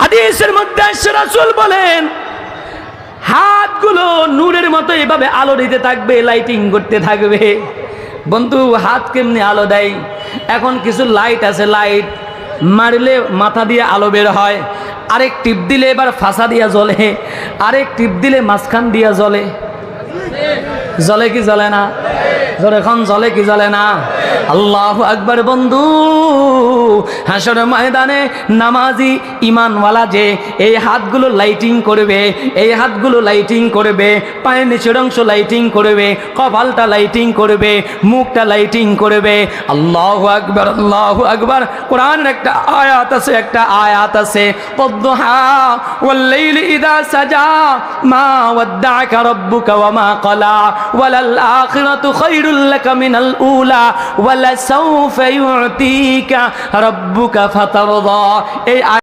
হাদিসের মধ্যে রাসূল বলেন, হাতগুলো নূরের মতো এভাবে আলো দিতে থাকবে লাইটিং করতে থাকবে। বন্ধু, হাত কেমনি আলো দেয়? এখন কিছু লাইট আছে লাইট মারলে মাথা দিয়ে আলো বের হয়, আরেক টিপ দিলে এবার ফাঁসা দিয়া জ্বলে, আরেক টিপ দিলে মাঝখান দিয়া জ্বলে। জ্বলে কি জ্বলে না? এখন জলে কি জ্বলে না? আল্লাহ আকবার বন্ধু। হাসর ময়দানে নামাজি ইমানওয়ালা যে এই হাতগুলো লাইটিং করবে, এই হাতগুলো লাইটিং করবে, পায়ের নিচের অংশ লাইটিং করবে, কপালটা লাইটিং করবে, মুখটা লাইটিং করবে। আল্লাহ আকবার আল্লাহ আকবার। কোরআন একটা আয়াত আছে, একটা আয়াত আছে সাজা মা ওয়াদ্দাকা ওয়ালাল وللآخرة خير لك من الأولى ولسوف يعطيك ربك فترضى এই